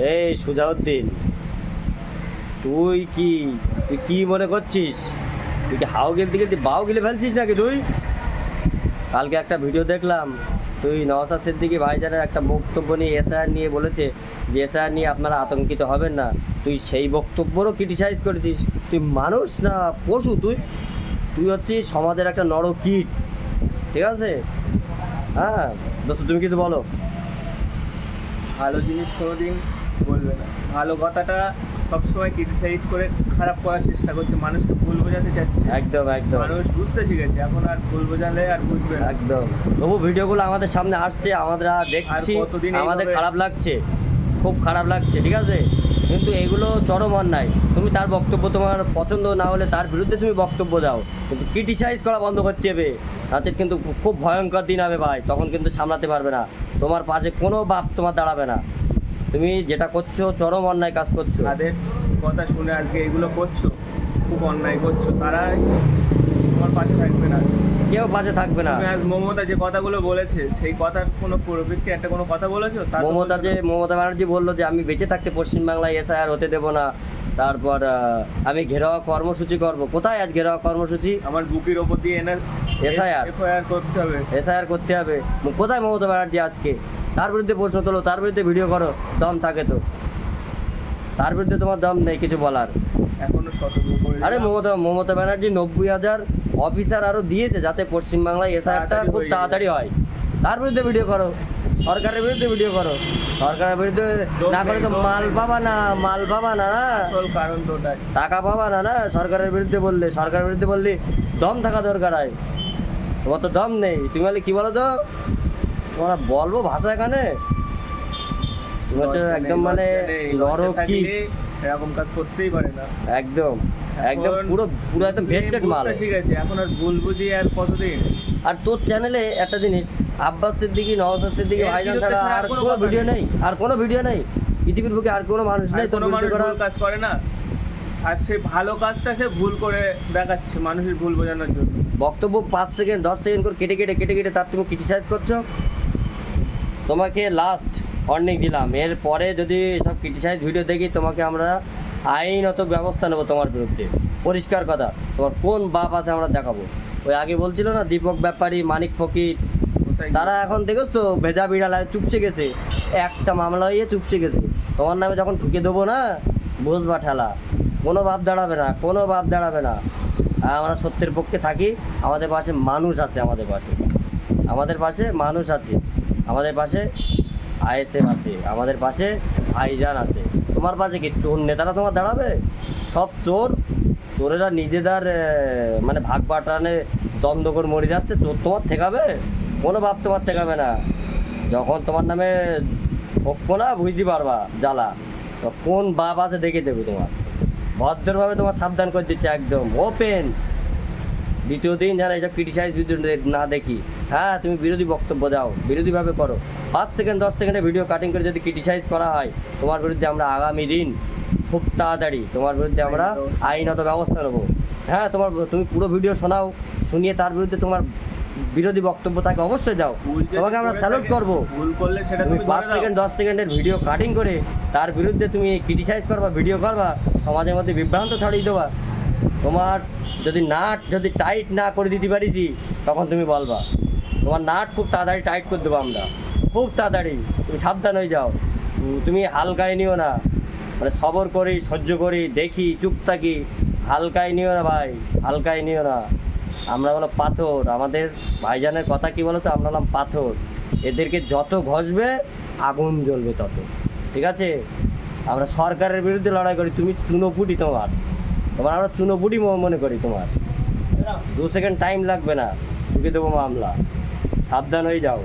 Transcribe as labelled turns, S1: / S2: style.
S1: এই সুজাউদ্দিন, তুই কি তুই কি মনে করছিস? তুই কি হাও গেলতে গেলতে বাও গেলে ফেলছিস নাকি তুই? কালকে একটা ভিডিও দেখলাম, তুই নওসাদ সিদ্দিকি ভাইজানের একটা বক্তব্য নিয়ে এসআইআর নিয়ে বলেছে যে এসআইআর নিয়ে আপনারা আতঙ্কিত হবেন না। তুই সেই বক্তব্যরও ক্রিটিসাইজ করেছিস। তুই মানুষ না পশু তুই? তুই হচ্ছিস সমাজের একটা নর কীট। ঠিক আছে? হ্যাঁ দোস্ত, তুমি কিছু বলো।
S2: ভালো জিনিস কোনোদিন বলবে না। ভালো কথাটা সবসময় ক্রিটিসাইজ করে খারাপ করার চেষ্টা করছে মানুষকে ভুল বোঝাতে চাচ্ছে।
S1: একদম একদম।
S2: মানুষ বুঝতে শিখেছে এখন আর ভুল বোঝালে আর বুঝবে না।
S1: একদম। তবু ভিডিওগুলো আমাদের সামনে আসছে আমরা দেখছি
S2: কতদিন
S1: আমাদের খারাপ লাগছে খুব খারাপ লাগছে ঠিক আছে? কিন্তু এগুলো চরম অন্যায়। তুমি তার বক্তব্য তোমার পছন্দ না হলে তার বিরুদ্ধে তুমি বক্তব্য দাও। কিন্তু ক্রিটিসাইজ করা বন্ধ করতে হবে। তাতে কিন্তু খুব ভয়ঙ্কর দিন হবে ভাই তখন কিন্তু সামলাতে পারবে না। তোমার পাশে কোনো বাপ তোমার দাঁড়াবে না। তুমি যেটা করছ চরম অন্যায় কাজ করছ।
S2: তাদের কথা শুনে আজকে এগুলো করছ? খুব অন্যায় করছ। তারা তোমার পাশে থাকবে না।
S1: কেউ পাশে থাকবে না।
S2: আজ মমতা যে কথাগুলো বলেছে সেই কথার কোনো পরিপ্রেক্ষি একটা কোনো কথা বলেছ?
S1: মমতা যে মমতা ব্যানার্জি বলল যে আমি বেঁচে থাকতে পশ্চিমবাংলায় এসআইআর হতে দেবো না। তারপর আমি ঘেরাওয়া কর্মসূচি করব। কোথায় আজ ঘেরাওয়া কর্মসূচি?
S2: আমার বুকের ওপর দিয়ে এনার
S1: SIR
S2: এফআইআর করতে হবে।
S1: এসআইআর করতে হবে। কোথায় মমতা ব্যানার্জি আজকে? তার বিরুদ্ধে প্রশ্ন তোলো তার বিরুদ্ধে ভিডিও করো দম থাকে তো। তার বিরুদ্ধে তোমার দম নেই কিছু বলার।
S2: এখনও সতর্ক
S1: আরে মমতা মমতা ব্যানার্জি নব্বই হাজার অফিসার আরও দিয়েছে যাতে পশ্চিমবাংলায়
S2: তাড়াতাড়ি
S1: খুব তাড়াতাড়ি হয়। তার বিরুদ্ধে ভিডিও করো সরকারের বিরুদ্ধে ভিডিও করো। সরকারের বিরুদ্ধে না করে তো মাল পাবা না মাল পাবা না না।
S2: কারণ তো
S1: টাকা পাবা না না। সরকারের বিরুদ্ধে বললে সরকারের বিরুদ্ধে বললে দম থাকা দরকার হয়। তোমার তো দম নেই। তুমি বলে কি বলো তো? তোমরা বলব ভাষা এখানে? একদম মানে কি?
S2: এরকম কাজ করতেই পারে না।
S1: একদম একদম পুরো পুরো একদম ভেস্টেড মাল
S2: বুঝতে শিখেছে এখন আর ভুল বুঝি আর কতদিন?
S1: আর তোর চ্যানেলে একটা জিনিস আব্বাস সিদ্দিকি সিদ্দিকি ভাইজান ছাড়া আর
S2: কোনো
S1: ভিডিও
S2: নেই।
S1: আর কোনো ভিডিও নেই। পৃথিবীর বুকে আর কোনো মানুষ নেই
S2: কোনো মানুষ কাজ করে না। আর সে ভালো কাজটা সে ভুল করে দেখাচ্ছে মানুষের ভুল বোঝানোর জন্য।
S1: বক্তব্য পাঁচ সেকেন্ড দশ সেকেন্ড করে কেটে কেটে কেটে কেটে তার তুমি ক্রিটিসাইজ করছ। তোমাকে লাস্ট ওয়ার্নিং দিলাম। এর পরে যদি সব ক্রিটিসাইজ ভিডিও দেখি, তোমাকে আমরা আইনত ব্যবস্থা নেব তোমার বিরুদ্ধে। পরিষ্কার কথা, তোমার কোন বাপ আছে আমরা দেখাবো। ওই আগে বলছিল না, দীপক ব্যাপারী, মানিক ফকির, তারা এখন দেখোস তো, ভেজা বিড়ালায় চুপসে গেছে। একটা মামলা হয়ে চুপসে গেছে। তোমার নামে যখন ঢুকে দেবো না বসবা ঠেলা, কোনো বাপ দাঁড়াবে না, কোনো বাপ দাঁড়াবে না। আমরা সত্যের পক্ষে থাকি, আমাদের পাশে মানুষ আছে, আমাদের পাশে। আমাদের পাশে মানুষ আছে। আমাদের পাশে আইএসএফ আছে, আমাদের পাশে আইজান আছে। তোমার পাশে কি চোর নেতারা তোমার দাঁড়াবে? সব চোর, চোরেরা নিজেদের মানে ভাগ বাটানে দ্বন্দ্ব করে মরে যাচ্ছে, চোর তোমার ঠেকাবে? কোনো ভাব তোমার ঠেকাবে না। যখন তোমার নামে ঠকবো না, বুঝতে পারবা, জ্বালা। কোন বাপ আছে দেখে দেবে তোমার। ভদ্রভাবে তোমার সাবধান করে দিচ্ছে একদম, ওপেন। দ্বিতীয় দিন যারা এইসব ক্রিটিসাইজ ভিডিও না দেখি হ্যাঁ তুমি বিরোধী বক্তব্য দাও বিরোধীভাবে করো। পাঁচ সেকেন্ড দশ সেকেন্ডে ভিডিও কাটিং করে যদি ক্রিটিসাইজ করা হয় তোমার বিরুদ্ধে আমরা আগামী দিন খুব তাড়াতাড়ি তোমার বিরুদ্ধে আমরা আইনত ব্যবস্থা নেব। হ্যাঁ তোমার তুমি পুরো ভিডিও শোনাও শুনিয়ে তার বিরুদ্ধে তোমার বিরোধী বক্তব্য তাকে অবশ্যই দাও। তোমাকে আমরা স্যালুট করব।
S2: ভুল করলে সেটা
S1: তুমি পাঁচ সেকেন্ড দশ সেকেন্ডের ভিডিও কাটিং করে তার বিরুদ্ধে তুমি ক্রিটিসাইজ করবা ভিডিও করবা সমাজের মধ্যে বিভ্রান্ত ছড়িয়ে দেবা। তোমার যদি নাট, যদি টাইট না করে দিতে পারিছি, তখন তুমি বলবা। তোমার নাট খুব তাড়াতাড়ি টাইট করে দেবো আমরা। খুব তাড়াতাড়ি। তুমি সাবধান হয়ে যাও। তুমি হালকায় নিও না। মানে সবর করি, সহ্য করি, দেখি, চুপ থাকি। হালকায় নিও না ভাই, হালকায় নিও না। আমরা হলো পাথর। আমাদের ভাইজানের কথা কি বলো তো আমরা হলাম পাথর। এদেরকে যত ঘষবে, আগুন জ্বলবে তত। ঠিক আছে? আমরা সরকারের বিরুদ্ধে লড়াই করি। তুমি চুনোপুটি তোমার। তোমার আমরা চুনোপুটি মনে করি তোমার। দু সেকেন্ড টাইম লাগবে না। ঢুকে দেবো মামলা। সাবধান হয়ে যাও।